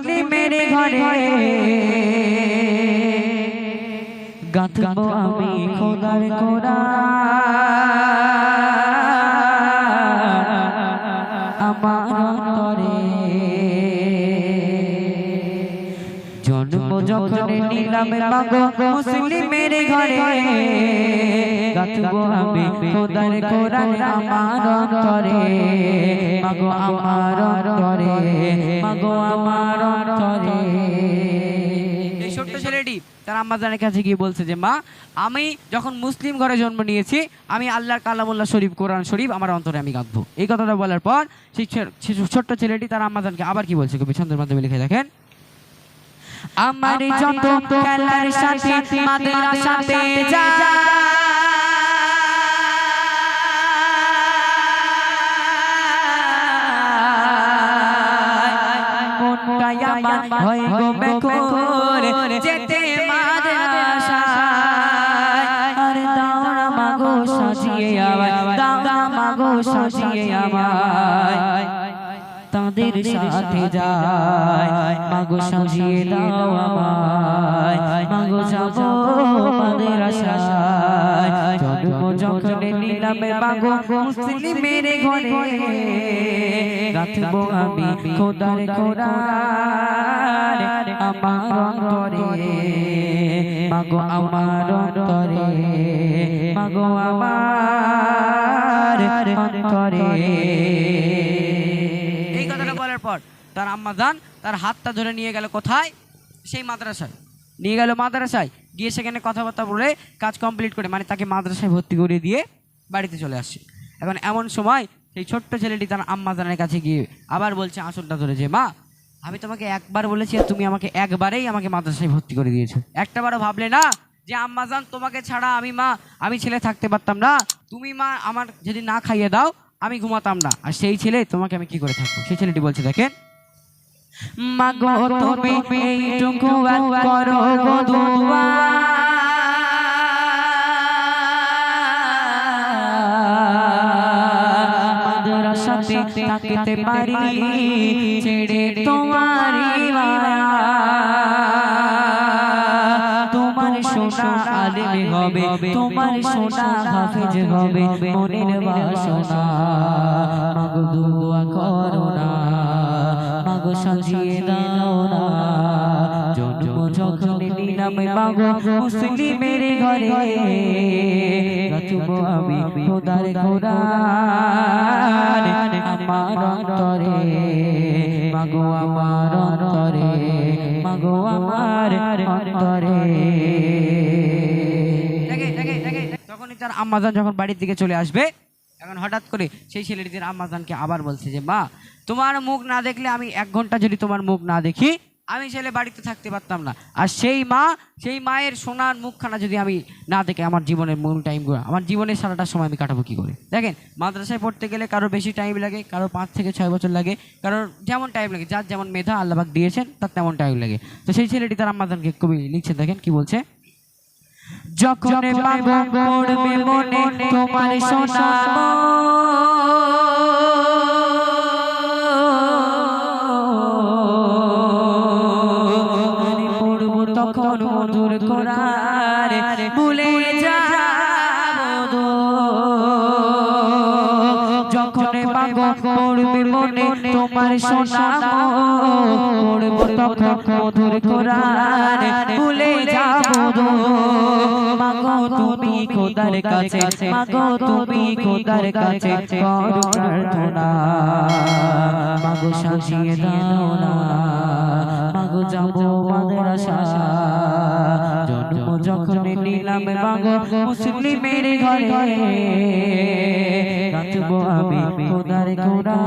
মুসলিমের ঘরে। গাঁথবো আমি খোদার কোরআন জন্ম যখন নিলাম মাগো মুসলিমের ঘরে গাথবো আমি খোদার কোরআন আমার অন্তরে। মাগো আমার অন্তরে। মাগো আমার অন্তরে। এই ছোট্ট ছেলেটি তার আম্মাজানের কাছে গিয়ে বলছে যে মা আমি যখন মুসলিম ঘরে জন্ম নিয়েছি আমি আল্লাহর কালামুল্লাহ শরীফ কোরআন শরীফ আমার অন্তরে আমি গাঁথবো। এই কথাটা বলার পর সেই ছোট্ট ছেলেটি তার আম্মাজানকে আবার কি বলছে কবি ছন্দের মাধ্যমে লিখে দেখেন। আমার যত খেলার সাথে মাদ্রাসাতে যায়। আমার হয় গো বেকুর যেতে সাথে যায়। মাগো সাজিয়ে দাও আমায়। মাগো যাব আমাদের আশায়। জন্ম যখন নিলাম মাগো মুসলিমের ঘরে। রাখব আমি খোদার কোরআন আমার অন্তরে। মাগো আমার অন্তরে। মাগো আমার অন্তরে। পর তার আম্মা যান তার হাতটা ধরে নিয়ে গেল কোথায়? সেই মাদ্রাসায়। নিয়ে গেল মাদ্রাসায়। গিয়ে সেখানে কথাবার্তা বলে কাজ কমপ্লিট করে মানে তাকে মাদ্রাসায় ভর্তি করে দিয়ে বাড়িতে চলে আসছে। এখন এমন সময় সেই ছোট্ট ছেলেটি তার আম্মা জানের কাছে গিয়ে আবার বলছে আঁচলটা ধরে যে, মা, আমি তোমাকে একবার বলেছি আর তুমি আমাকে একবারেই আমাকে মাদ্রাসায় ভর্তি করে দিয়েছ। একটাবারও ভাবলে না যে আম্মা জান তোমাকে ছাড়া আমি মা, আমি ছেলে থাকতে পারতাম না। তুমি মা, আমার যদি না খাইয়ে দাও আমি ঘুমাতাম না। আর সেই ছেলে, তোমাকে আমি কি করে থাকব? সেই ছেলেটি বলছে দেখেন মাগো তুমি এইটুকু করো গো দুয়া। মাদ্রাসাতে থাকতে পারি, ছেড়ে তোমারই মায়া। তোমার সোনা আলেম হবে তোমার সোনা হাফেজ হবে মনের বাসনা। মাগো দুয়া করো না মাগো সাজিয়ে দাও না। জন্ম যখন নিলাম মাগো মুসলিমের ঘরে। রাখব আমি খোদার কোরআন আমার অন্তরে। মাগো আমার অন্তরে মাগো আমার অন্তরে। তখনই তার আম্মাজান যখন বাড়ির দিকে চলে আসবে, এখন হঠাৎ করে সেই ছেলেটির আম্মাজানকে আবার বলছে যে, মা, তোমার মুখ না দেখলে আমি এক ঘণ্টা যদি তোমার মুখ না দেখি, আমি ছেলে বাড়িতে থাকতে পারতাম না। আর সেই মা, সেই মায়ের সোনার মুখখানা যদি আমি না দেখে, আমার জীবনের মূল টাইমগুলো আমার জীবনের সারাটা সময় আমি কাটাবো কী করে? দেখেন, মাদ্রাসায় পড়তে গেলে কারও বেশি টাইম লাগে, কারও পাঁচ থেকে ছয় বছর লাগে কারোর যেমন টাইম লাগে, যার যেমন মেধা আল্লাহবাক দিয়েছেন, তার তেমন টাইম লাগে। তো সেই ছেলেটি তার আম্মাজানকে কবি লিখছেন দেখেন কি বলছে। যখন পাগো পড়বে মনে তোমার সোনা মনে তোমার পড়ব তখন মধুর কোরআন ভুলে যাব মাগো তুমি খোদার কাছে মাগো তুমি খোদার কাছে করো প্রার্থনা। মাগো সাজিয়ে দাও না। মাগো যাব মাদ্রাসা জন্ম যখন নিলাম মাগো মুসলিমের ঘরে। রাখব আমি, খোদার কোরআন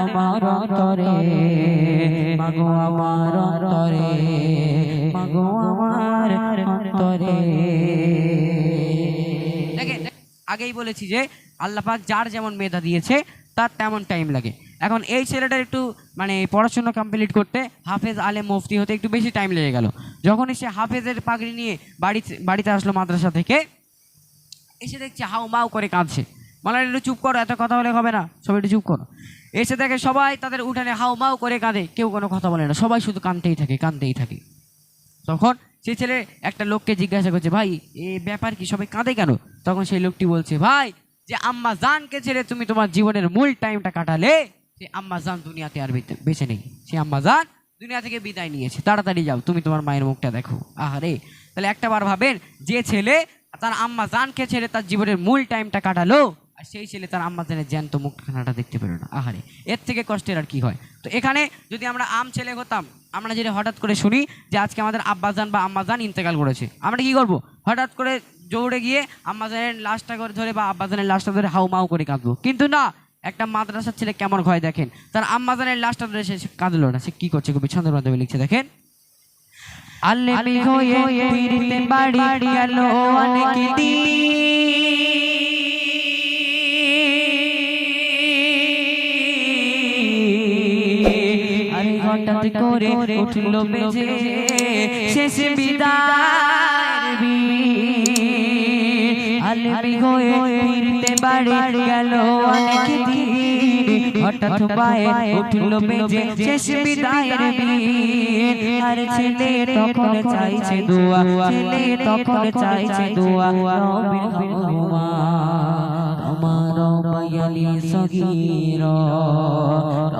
আমার অন্তরে। মাগো আমার অন্তরে, মাগো আমার অন্তরে। আগেই বলেছি যে আল্লাহ পাক যার যেমন মেধা দিয়েছে, তার তেমন টাইম লাগে। এখন এই ছেলেটার একটু মানে পড়াশোনা কমপ্লিট করতে হাফেজ আলে মুফতি হতে একটু বেশি টাইম লেগে গেল। যখনই সে হাফেজের পাগড়ি নিয়ে বাড়িতে বাড়িতে আসলো মাদ্রাসা থেকে এসে দেখছে হাউ মাউ করে কাঁদছে। মালার একটু চুপ করো, এত কথা বলে হবে না। সবাই একটু চুপ করো। এসে দেখে সবাই তাদের উঠানে হাউ মাউ করে কাঁদে। কেউ কোনো কথা বলে না। সবাই শুধু কাঁদতেই থাকে কাঁদতেই থাকে। তখন সেই ছেলে একটা লোককে জিজ্ঞাসা করছে, ভাই, এ ব্যাপার কি? সবাই কাঁদে কেন? তখন সেই লোকটি বলছে, ভাই, যে আম্মা জানকে ছেড়ে তুমি তোমার জীবনের মূল টাইমটা কাটালে, সে আম্মা জান দুনিয়াতে আর বেঁচে নেই। সে আম্মা জান দুনিয়া থেকে বিদায় নিয়েছে। তাড়াতাড়ি যাও, তুমি তোমার মায়ের মুখটা দেখো। আহারে! তাহলে একটা বার ভাবেন, যে ছেলে তার আম্মা জানকে ছেড়ে তার জীবনের মূল টাইমটা কাটালো, আর সেই ছেলে তার আম্মা জানের জ্যান্ত মুখখানাটা দেখতে পেল না। আহারে, এর থেকে কষ্টের আর কি হয়? তো এখানে যদি আমরা আম ছেলে হতাম, আমরা যেটা হঠাৎ করে শুনি যে আজকে আমাদের আব্বাজান বা আম্মাজান ইন্তেকাল করেছে, আমরা কি করব? হঠাৎ করে দৌড়ে গিয়ে আম্মাজানের লাশটা করে ধরে বা আব্বাজানের লাশটা ধরে হাউ মাউ করে কাঁদবো। কিন্তু না, একটা মাদ্রাসার ছেলে কেমন ভয় দেখেন? তার আম্মাজানের লাশটা ধরে সে কাঁদলো না, সে কী করছে কবি ছন্দের মাধ্যমে লিখছে, দেখেন। আল্লে হয়ে বাড়ি গেল অনেক হঠাৎ করে উঠল বেজে শেষ বিদায় আলবি হয়ে ফিরতে বাড়ি গেল অনেক দিন হঠাৎ পায়ে উঠল বেজে শেষ বিদায়ের দিন। আর ছেলে তখন চাইছে দোয়া। ছেলে তখন চাইছে দোয়া। আমার বায়ালি সগীর।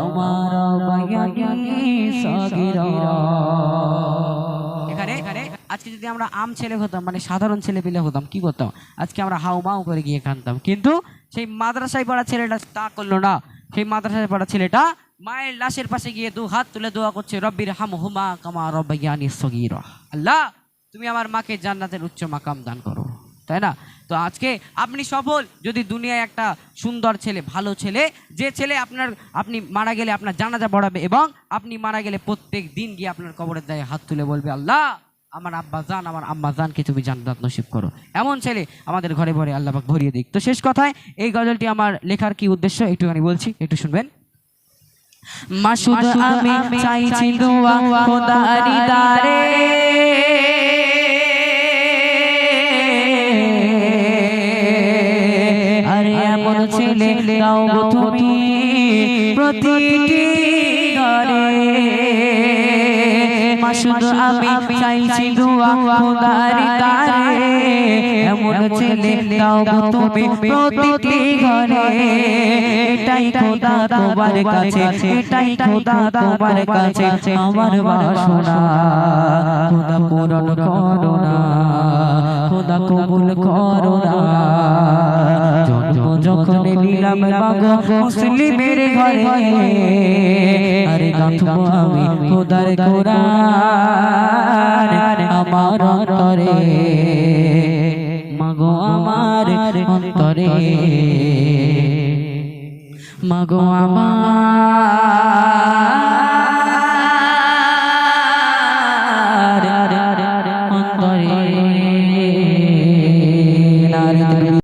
আমার বায়ালি সগীর। আজকে যদি আমরা আম ছেলে হতাম মানে সাধারণ ছেলে পেলে হতাম কি করতাম? আজকে আমরা হাউ মাউ করে গিয়ে কানতাম কিন্তু সেই মাদ্রাসায় পড়া ছেলেটা তা করল না। সেই মাদ্রাসায় পড়া ছেলেটা মায়ের লাশের পাশে গিয়ে দু হাত তুলে দোয়া করছে, রব্বির হাম হুমা কামা রব্বাইয়ানি সগীর। আল্লাহ, তুমি আমার মাকে জান্নাতের উচ্চ মাকাম দান করো, তাই না? তো আজকে আপনি সফল, যদি দুনিয়ায় একটা সুন্দর ছেলে, ভালো ছেলে, যে ছেলে আপনার, আপনি মারা গেলে আপনার জানাজা পড়াবে এবং আপনি মারা গেলে প্রত্যেক দিন গিয়ে আপনার কবরের দায়ে হাত তুলে বলবে, আল্লাহ আমার আব্বা জান আমার আম্মা জানকে তুমি জান্নাত নসিব করো। এমন ছেলে আমাদের ঘরে ঘরে আল্লাপাক ভরিয়ে দিক। তো শেষ কথায় এই গজলটি আমার লেখার কি উদ্দেশ্য একটুখানি বলছি একটু শুনবেন? মাসুদ আমি চাইছি দোয়া খোদারি দারে আরে এমন ছেলে দাও তুমি প্রতিটি মাসুদ আমি চাইছি দোয়া খোদারি দারে এমন ছেলে দাও তুমি প্রতিটি ঘরে। এটাই খোদা তোমার কাছে, এটাই খোদা তোমার কাছে, আমার বাসনা। খোদা পূরণ করো না, খোদা কবুল করো না। যখন নিলাম মাগো মুসলিমের ঘরে। আরে গাঁথবো আমি খোদার কোরআন। আমার অন্তরে। মাগো আমার অন্তরে। মাগো আমার